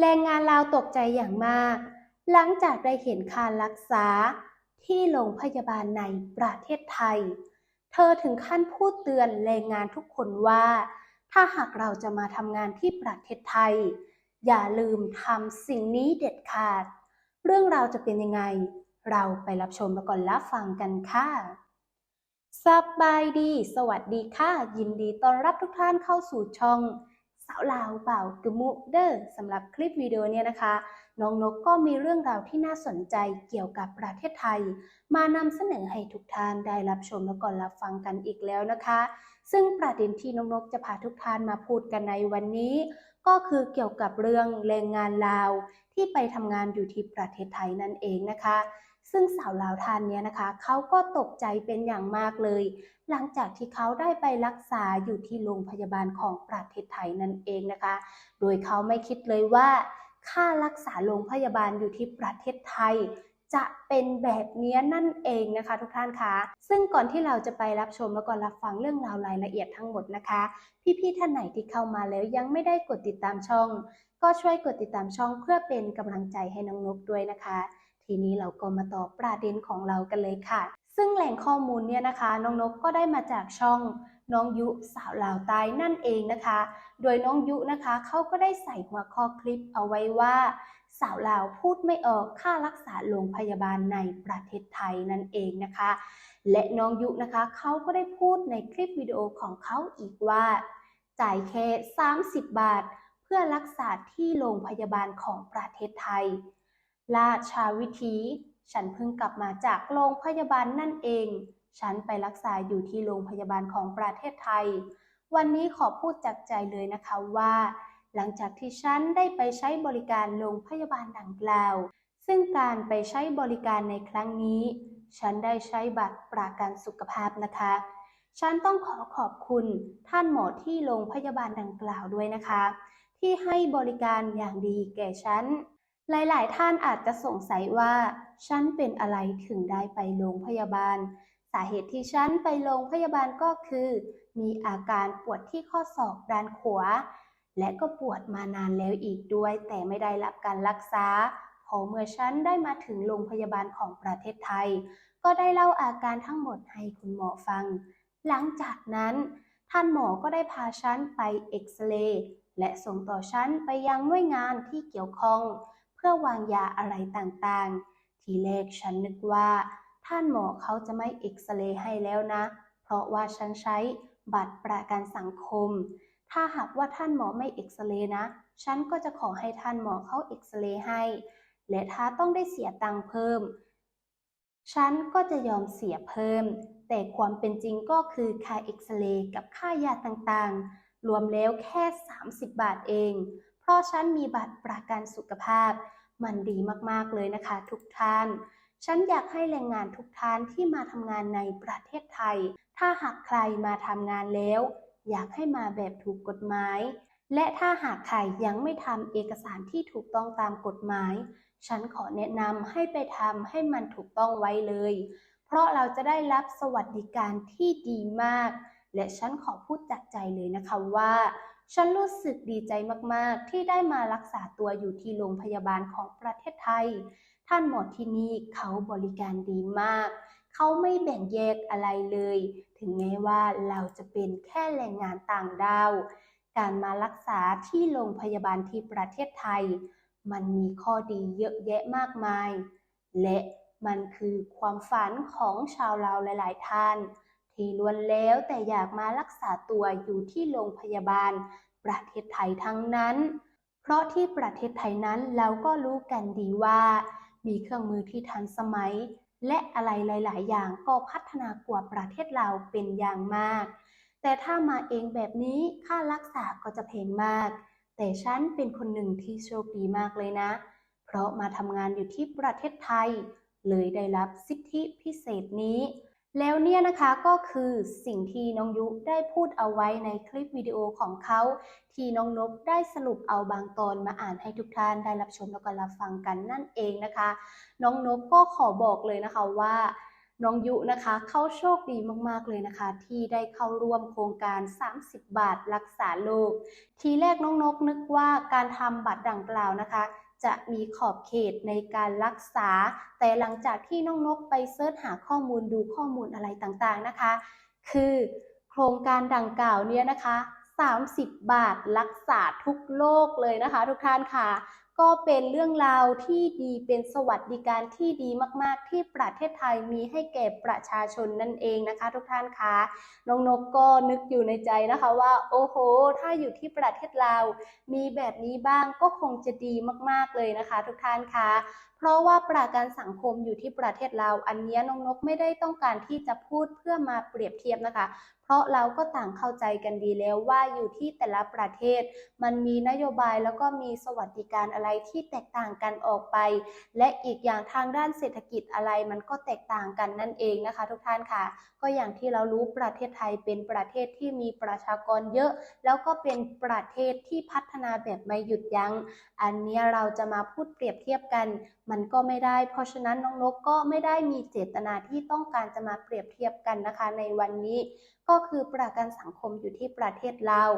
แรงงานลาวตกใจอย่างมาก หลังจากได้เห็นการรักษาที่โรงพยาบาลในประเทศไทย เธอถึงขั้นพูดเตือนแรงงานทุกคนว่า ถ้าหากเราจะมาทำงานที่ประเทศไทย อย่าลืมทำสิ่งนี้เด็ดขาด เรื่องราวจะเป็นยังไง เราไปรับชมแล้วก่อนรับฟังกันค่ะสบายดี สวัสดีค่ะ ยินดีต้อนรับทุกท่านเข้าสู่ช่อง สาวลาวเป่ากึมุเดอร์สำหรับคลิปวิดีโอเนี่ยนะคะ น้องนกก็มีเรื่องราวที่น่าสนใจเกี่ยวกับประเทศไทย มานำเสนอให้ทุกท่านได้รับชมแล้วก่อนรับฟังกันอีกแล้วนะคะ ซึ่งประเด็นที่น้องนกจะพาทุกท่านมาพูดกันในวันนี้ ก็คือเกี่ยวกับเรื่องแรงงานลาวที่ไปทำงานอยู่ที่ประเทศไทยนั่นเองนะคะ ซึ่งสาวลาวท่านเนี้ยนะคะเขาก็ตกใจเป็นอย่างมากเลย หลังจากที่เขาได้ไปรักษาอยู่ที่โรงพยาบาลของประเทศไทยนั่นเองนะคะ โดยเขาไม่คิดเลยว่า ค่ารักษาโรงพยาบาลอยู่ที่ประเทศไทยจะเป็นแบบนี้นั่นเองนะคะทุกท่านคะซึ่งก่อนที่เราจะไปรับชมแล้วก็รับฟังเรื่องราวรายละเอียดทั้งหมดนะคะ พี่ๆท่านไหนที่เข้ามาแล้วยังไม่ได้กดติดตามช่อง ก็ช่วยกดติดตามช่องเพื่อเป็นกำลังใจให้น้องนกด้วยนะคะ ทีนี้เราก็มาต่อประเด็นของเรากันเลยค่ะ ซึ่งแหล่งข้อมูลเนี่ยนะคะ น้องนกก็ได้มาจากช่องน้องยุสาวลาวใต้นั่นเองนะคะ โดยน้องยุนะคะเขาก็ได้ใส่หัวข้อคลิปเอาไว้ว่า สาวลาวพูดไม่ออกค่ารักษาโรงพยาบาลในประเทศไทยนั่นเองนะคะ และน้องยุนะคะเขาก็ได้พูดในคลิปวิดีโอของเขาอีกว่า จ่ายแค่30 บาท เพื่อรักษาที่โรงพยาบาลของประเทศไทย ราชาวิถี ฉันเพิ่งกลับมาจากโรงพยาบาลนั่นเอง ฉันไปรักษาอยู่ที่โรงพยาบาลของประเทศไทย วันนี้ขอพูดจากใจเลยนะคะว่า หลังจากที่ฉันได้ไปใช้บริการโรงพยาบาลดังกล่าว ซึ่งการไปใช้บริการในครั้งนี้ ฉันได้ใช้บัตรประกันสุขภาพนะคะ ฉันต้องขอขอบคุณท่านหมอที่โรงพยาบาลดังกล่าวด้วยนะคะ ที่ให้บริการอย่างดีแก่ฉัน หลายๆ ท่านอาจจะสงสัยว่า ฉันเป็นอะไรถึงได้ไปโรงพยาบาล สาเหตุที่ฉันไปโรงพยาบาลก็คือ มีอาการปวดที่ข้อศอกด้านขวา และก็ปวดมานานแล้วอีกด้วย แต่ไม่ได้รับการรักษาพอเมื่อฉันได้มาถึงโรงพยาบาลของประเทศไทย ก็ได้เล่าอาการทั้งหมดให้คุณหมอฟัง หลังจากนั้น ท่านหมอก็ได้พาฉันไปเอ็กซเรย์และส่งต่อฉันไปยังหน่วยงานที่เกี่ยวข้อง พื่อวางยาอะไรต่างๆ ทีแรกฉันนึกว่า ท่านหมอเขาจะไม่เอ็กซเรย์ให้แล้วนะ เพราะว่าฉันใช้บัตรประกันสังคม ถ้าหากว่าท่านหมอไม่เอ็กซเรย์นะ ฉันก็จะขอให้ท่านหมอเขาเอ็กซเรย์ให้ และถ้าต้องได้เสียตังค์เพิ่ม ฉันก็จะยอมเสียเพิ่ม แต่ความเป็นจริงก็คือค่าเอ็กซเรย์กับค่ายาต่างๆ รวมแล้วแค่ 30 บาทเอง เพราะฉันมีบัตรประกันสุขภาพ มันดีมากๆเลยนะคะทุกท่าน ฉันอยากให้แรงงานทุกท่านที่มาทำงานในประเทศไทย ถ้าหากใครมาทำงานแล้ว อยากให้มาแบบถูกกฎหมาย และถ้าหากใครยังไม่ทำเอกสารที่ถูกต้องตามกฎหมาย ฉันขอแนะนำให้ไปทำให้มันถูกต้องไว้เลย เพราะเราจะได้รับสวัสดิการที่ดีมาก และฉันขอพูดจากใจเลยนะคะว่า ฉันรู้สึกดีใจมากๆ ที่ได้มารักษาตัวอยู่ที่โรงพยาบาลของประเทศไทย ท่านหมอที่นี่เขาบริการดีมาก เขาไม่แบ่งแยกอะไรเลย ถึงแม้ว่าเราจะเป็นแค่แรงงานต่างดาว การมารักษาที่โรงพยาบาลที่ประเทศไทย มันมีข้อดีเยอะแยะมากมาย และมันคือความฝันของชาวเราหลาย ๆ ท่าน ที่ล้วนแล้วแต่อยากมารักษาตัวอยู่ที่โรงพยาบาล ประเทศไทยทั้งนั้น เพราะที่ประเทศไทยนั้นเราก็รู้กันดีว่า มีเครื่องมือที่ทันสมัย และอะไรหลาย ๆ อย่างก็พัฒนากว่าประเทศเราเป็นอย่างมาก แต่ถ้ามาเองแบบนี้ค่ารักษาก็จะแพงมาก แต่ฉันเป็นคนหนึ่งที่โชคดีมากเลยนะ เพราะมาทำงานอยู่ที่ประเทศไทย เลยได้รับสิทธิพิเศษนี้ แล้วเนี่ยนะคะก็คือสิ่งที่น้องยุได้พูดเอาไว้ในคลิปวิดีโอของเขาที่น้องนกได้สรุปเอาบางตอนมาอ่านให้ทุกท่านได้รับชมแล้วก็รับฟังกันนั่นเองนะคะ น้องนกก็ขอบอกเลยนะคะว่าน้องยุนะคะเขาโชคดีมากๆเลยนะคะ ที่ได้เข้าร่วมโครงการ 30 บาทรักษาโรคทีแรกน้องนกนึกว่าการทำบัตรดังกล่าวนะคะ จะมีขอบเขตในการรักษา แต่หลังจากที่น้องนกไปเสิร์ชหาข้อมูลดูข้อมูลอะไรต่างๆนะคะ คือโครงการดังกล่าวเนี้ยนะคะ 30 บาทรักษาทุกโรคเลยนะคะ ทุกท่านค่ะ ก็เป็นเรื่องราวที่ดีเป็นสวัสดิการที่ดีมากๆ ที่ประเทศไทยมีให้แก่ประชาชนนั่นเองนะคะ ทุกท่านคะน้องนกก็นึกอยู่ในใจนะคะว่า โอ้โห ถ้าอยู่ที่ประเทศลาวมีแบบนี้บ้างก็คงจะดีมากๆเลยนะคะ ทุกท่านคะเพราะว่าประกันสังคมอยู่ที่ประเทศลาวอันนี้น้องนกไม่ได้ต้องการที่จะพูดเพื่อมาเปรียบเทียบนะคะ เพราะเราก็ต่างเข้าใจกันดีแล้วว่าอยู่ที่แต่ละประเทศ มันมีนโยบายแล้วก็มีสวัสดิการอะไรที่แตกต่างกันออกไป และอีกอย่างทางด้านเศรษฐกิจอะไรมันก็แตกต่างกันนั่นเองนะคะ ทุกท่านค่ะ ก็อย่างที่เรารู้ประเทศไทยเป็นประเทศที่มีประชากรเยอะ แล้วก็เป็นประเทศที่พัฒนาแบบไม่หยุดยัง้ง อันนี้เราจะมาพูดเปรียบเทียบกันมันก็ไม่ได้ เพราะฉะนั้นน้องนกก็ไม่ได้มีเจตนาที่ต้องการจะมาเปรียบเทียบกันนะคะ ในวันนี้ก็คือประกันสังคมอยู่ที่ประเทศลาว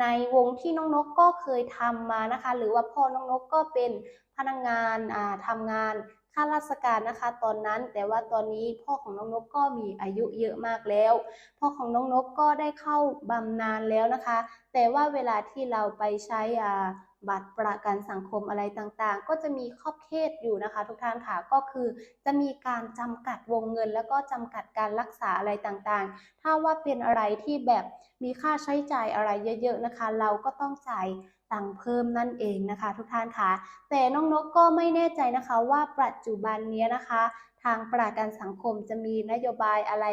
ในวงที่น้องนกก็เคยทำมานะคะ หรือว่าพ่อน้องนกก็เป็นพนักงานอ่าทำงานข้าราชการนะคะตอนนั้นแต่ว่าตอนนี้พ่อของน้องนกก็มีอายุเยอะมากแล้ว พ่อของน้องนกก็ได้เข้าบำนาญแล้วนะคะ แต่ว่าเวลาที่เราไปใช้อ่า บัตรประกันสังคมอะไรต่างๆ ก็จะมีขอบเขตอยู่นะคะ ทุกท่านค่ะก็คือจะมีการจำกัดวงเงิน แล้วก็จำกัดการรักษาอะไรต่างๆ ถ้าว่าเป็นอะไรที่แบบมีค่าใช้จ่ายอะไรเยอะๆนะคะ เราก็ต้องจ่ายตังเพิ่มนั่นเองนะคะทุกท่านค่ะแต่น้องนกก็ไม่แน่ใจนะคะว่าปัจจุบันนี้นะคะ ทางประกันสังคมจะมีนโยบายอะไร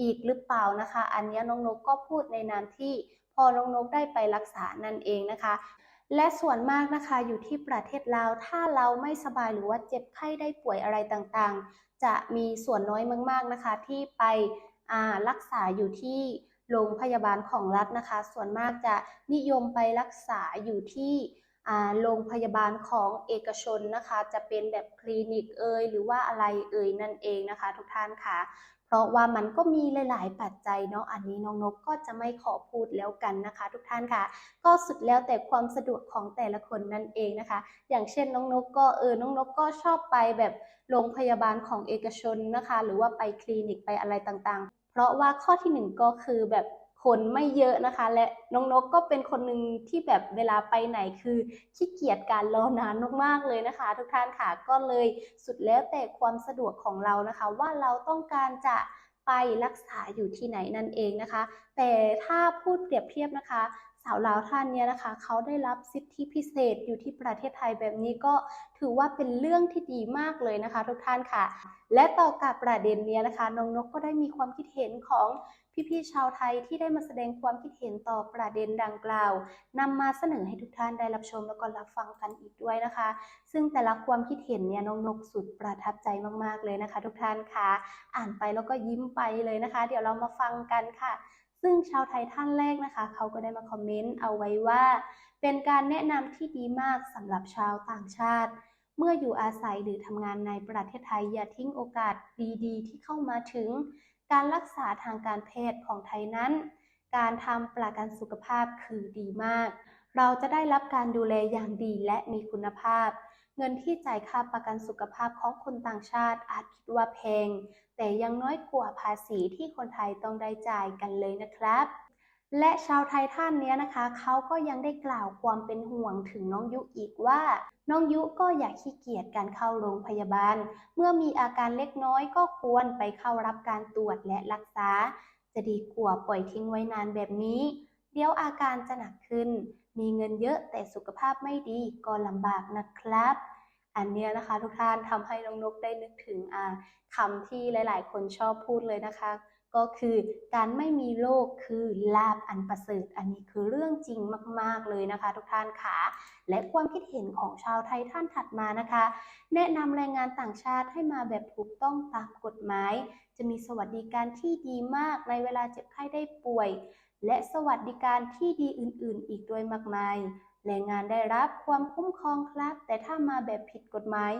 อีกหรือเปล่านะคะ อันนี้น้องนกก็พูดในนามที่พอน้องนกได้ไปรักษานั่นเองนะคะ และส่วนมากนะคะอยู่ที่ประเทศลาวถ้าเราไม่สบายหรือว่าเจ็บไข้ได้ป่วยอะไรต่างๆ จะมีส่วนน้อยมากๆนะคะ ที่ไปรักษาอยู่ที่โรงพยาบาลของรัฐนะคะ ส่วนมากจะนิยมไปรักษาอยู่ที่โรงพยาบาลของเอกชนนะคะ จะเป็นแบบคลินิกเอ่ยหรือว่าอะไรเอ่ยนั่นเองนะคะ ทุกท่านค่ะ เพราะว่ามันก็มีหลาย ๆ ปัจจัยเนาะ อันนี้น้องนกก็จะไม่ขอพูดแล้วกันนะคะ ทุกท่านค่ะ ก็สุดแล้วแต่ความสะดวกของแต่ละคนนั่นเองนะคะ อย่างเช่นน้องนกก็เออ น้องนกก็ชอบไปแบบโรงพยาบาลของเอกชนนะคะ หรือว่าไปคลินิกไปอะไรต่างๆ เพราะว่าข้อที่หนึ่งก็คือแบบ คนไม่เยอะนะคะ และน้องนกก็เป็นคนหนึ่งที่แบบเวลาไปไหนคือขี้เกียจการรอนานมากๆเลยนะคะ ทุกท่านค่ะก็เลยสุดแล้วแต่ความสะดวกของเรานะคะ ว่าเราต้องการจะไปรักษาอยู่ที่ไหนนั่นเองนะคะ แต่ถ้าพูดเปรียบเทียบนะคะสาวลาวท่านเนี้ยนะคะเขาได้รับสิทธิพิเศษอยู่ที่ประเทศไทยแบบนี้ก็ถือว่าเป็นเรื่องที่ดีมากเลยนะคะ ทุกท่านค่ะ และต่อกับประเด็นเนี้ยนะคะน้องนกก็ได้มีความคิดเห็นของ พี่ๆชาวไทยที่ได้มาแสดงความคิดเห็นต่อประเด็นดังกล่าวนำมาเสนอให้ทุกท่านได้รับชมแล้วก็รับฟังกันอีกด้วยนะคะ ซึ่งแต่ละความคิดเห็นเนี่ยน้องนกสุดประทับใจมากๆเลยนะคะ ทุกท่านค่ะ อ่านไปแล้วก็ยิ้มไปเลยนะคะ เดี๋ยวเรามาฟังกันค่ะซึ่งชาวไทยท่านแรกนะคะ เขาก็ได้มาคอมเมนต์เอาไว้ว่า เป็นการแนะนำที่ดีมากสำหรับชาวต่างชาติ เมื่ออยู่อาศัยหรือทำงานในประเทศไทยอย่าทิ้งโอกาสดีๆ ที่เข้ามาถึง การรักษาทางการแพทย์ของไทยนั้น การทำประกันสุขภาพคือดีมาก เราจะได้รับการดูแลอย่างดีและมีคุณภาพ เงินที่จ่ายค่าประกันสุขภาพของคนต่างชาติอาจคิดว่าแพง แต่ยังน้อยกว่าภาษีที่คนไทยต้องได้จ่ายกันเลยนะครับและชาวไทยท่านนี้นะคะ เขาก็ยังได้กล่าวความเป็นห่วงถึงน้องยุอีกว่า น้องยุก็อย่าขี้เกียจการเข้าโรงพยาบาล เมื่อมีอาการเล็กน้อยก็ควรไปเข้ารับการตรวจและรักษา จะดีกว่าปล่อยทิ้งไว้นานแบบนี้ เดี๋ยวอาการจะหนักขึ้น มีเงินเยอะแต่สุขภาพไม่ดีก็ลำบากนะครับ อันเนี้ยนะคะทุกท่านทำให้น้องนกได้นึกถึงคำที่หลาย ๆ คนชอบพูดเลยนะคะ ก็คือการไม่มีโรคคือลาบอันประเสริฐ อันนี้คือเรื่องจริงมากๆเลยนะคะ ทุกท่านค่ะ และความคิดเห็นของชาวไทยท่านถัดมานะคะ แนะนำแรงงานต่างชาติให้มาแบบถูกต้องตามกฎหมาย จะมีสวัสดิการที่ดีมากในเวลาเจ็บไข้ได้ป่วย และสวัสดิการที่ดีอื่น ๆ อีกด้วยมากมายแรงงานได้รับความคุ้มครองครับ แต่ถ้ามาแบบผิดกฎหมาย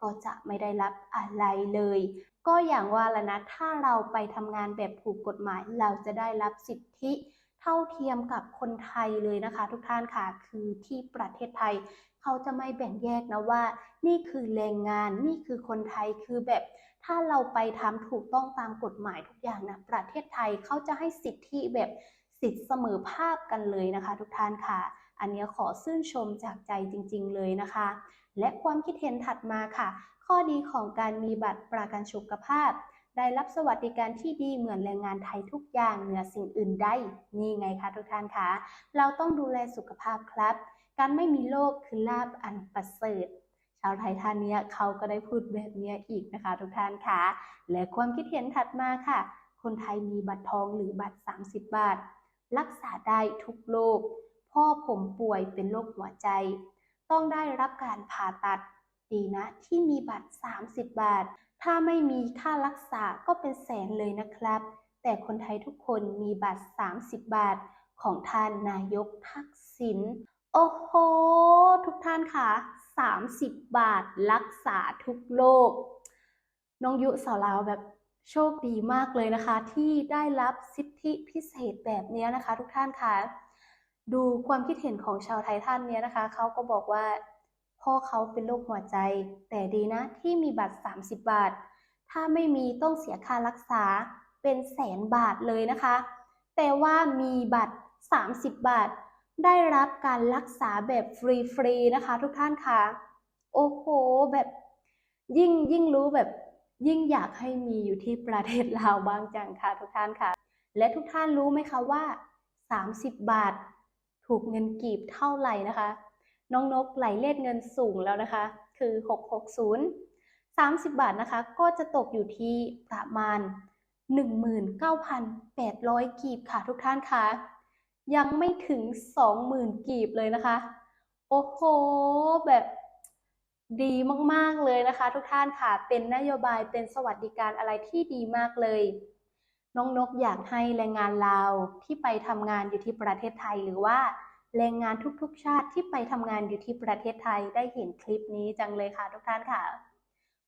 ก็จะไม่ได้รับอะไรเลย ก็อย่างว่าละนะ ถ้าเราไปทำงานแบบถูกกฎหมาย เราจะได้รับสิทธิเท่าเทียมกับคนไทยเลยนะคะ ทุกท่านค่ะ คือที่ประเทศไทย เขาจะไม่แบ่งแยกนะว่า นี่คือแรงงาน นี่คือคนไทย คือแบบ ถ้าเราไปทำถูกต้องตามกฎหมายทุกอย่างนะ ประเทศไทยเขาจะให้สิทธิแบบสิทธิเสมอภาพกันเลยนะคะ ทุกท่านค่ะ อันนี้ขอชื่นชมจากใจจริง ๆ เลยนะคะ และความคิดเห็นถัดมาค่ะ ข้อดีของการมีบัตรประกันสุขภาพ ได้รับสวัสดิการที่ดีเหมือนแรงงานไทยทุกอย่างเหนือสิ่งอื่นใดนี่ไงคะทุกท่านคะ เราต้องดูแลสุขภาพครับ การไม่มีโรคคือลาบอันประเสริฐชาวไทยท่านเนี้ยเขาก็ได้พูดแบบเนี้ยอีกนะคะ ทุกท่านคะและความคิดเห็นถัดมาค่ะ คนไทยมีบัตรทองหรือบัตร 30 บาท รักษาได้ทุกโรคพ่อผมป่วยเป็นโรคหัวใจ ต้องได้รับการผ่าตัด ดีนะที่มีบัตร 30 บาท ถ้าไม่มีค่ารักษาก็เป็นแสนเลยนะครับ แต่คนไทยทุกคนมีบัตร 30 บาท ของท่านนายกทักษิณ โอ้โห ทุกท่านค่ะ 30 บาทรักษาทุกโรค น้องยุสาวลาวแบบโชคดีมากเลยนะคะ ที่ได้รับสิทธิพิเศษแบบนี้นะคะ ทุกท่านค่ะ ดูความคิดเห็นของชาวไทยท่านเนี้ยนะคะ เขาก็บอกว่า พ่อเขาเป็นโรคหัวใจ แต่ดีนะที่มีบัตร 30 บาท ถ้าไม่มีต้องเสียค่ารักษาเป็นแสนบาทเลยนะคะ แต่ว่ามีบัตร 30 บาท ได้รับการรักษาแบบฟรีๆนะคะ ทุกท่านค่ะโอ้โหแบบยิ่งยิ่งรู้แบบยิ่งอยากให้มีอยู่ที่ประเทศลาวบ้างจังค่ะทุกท่านค่ะ และทุกท่านรู้ไหมคะว่า 30 บาท ถูกเงินกีบเท่าไหร่นะคะ น้องนกไหลเลขเงินสูงแล้วนะคะ คือ 660 30 บาทนะคะ ก็จะตกอยู่ที่ประมาณ 19,800 กีบค่ะทุกท่านค่ะยังไม่ถึง 20,000 กีบเลยนะคะ โอ้โห แบบดีมากๆเลยนะคะ ทุกท่านค่ะ เป็นนโยบายเป็นสวัสดิการอะไรที่ดีมากเลย น้องนกอยากให้แรงงานลาวที่ไปทำงานอยู่ที่ประเทศไทยหรือว่า แรงงานทุกๆ ชาติที่ไปทำงานอยู่ที่ประเทศไทยได้เห็นคลิปนี้จังเลยค่ะทุกท่านค่ะ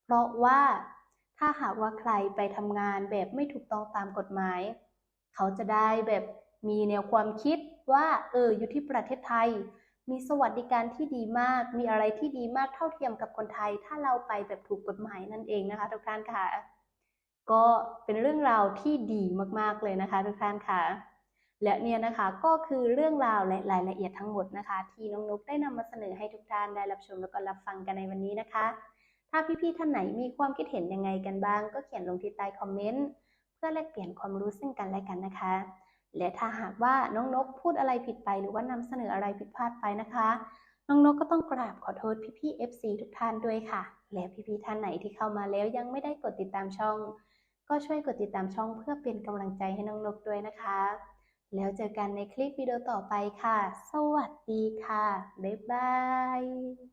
เพราะว่าถ้าหากว่าใครไปทำงานแบบไม่ถูกต้องตามกฎหมาย เขาจะได้แบบมีแนวความคิดว่าเอออยู่ที่ประเทศไทย มีสวัสดิการที่ดีมาก มีอะไรที่ดีมากเท่าเทียมกับคนไทย ถ้าเราไปแบบถูกกฎหมายนั่นเองนะคะทุกท่านค่ะ ก็เป็นเรื่องราวที่ดีมากๆเลยนะคะทุกท่านค่ะ และเนี่ยนะคะก็คือเรื่องราวและรายละเอียดทั้งหมดนะคะ ที่น้องนุกได้นำมาเสนอให้ทุกท่านได้รับชมแล้วก็รับฟังกันในวันนี้นะคะ ถ้าพี่ๆท่านไหนมีความคิดเห็นยังไงกันบ้าง ก็เขียนลงที่ใต้คอมเมนต์เพื่อแลกเปลี่ยนความรู้ซึ่งกันและกันนะคะ และถ้าหากว่าน้องนกพูดอะไรผิดไป หรือว่านำเสนออะไรผิดพลาดไปนะคะ น้องนกก็ต้องกราบขอโทษพี่ๆ FC ทุกท่านด้วยค่ะ และพี่ๆท่านไหนที่เข้ามาแล้วยังไม่ได้กดติดตามช่อง ก็ช่วยกดติดตามช่องเพื่อเป็นกำลังใจให้น้องนกด้วยนะคะ แล้วเจอกันในคลิปวิดีโอต่อไปค่ะ สวัสดีค่ะ บ๊ายบาย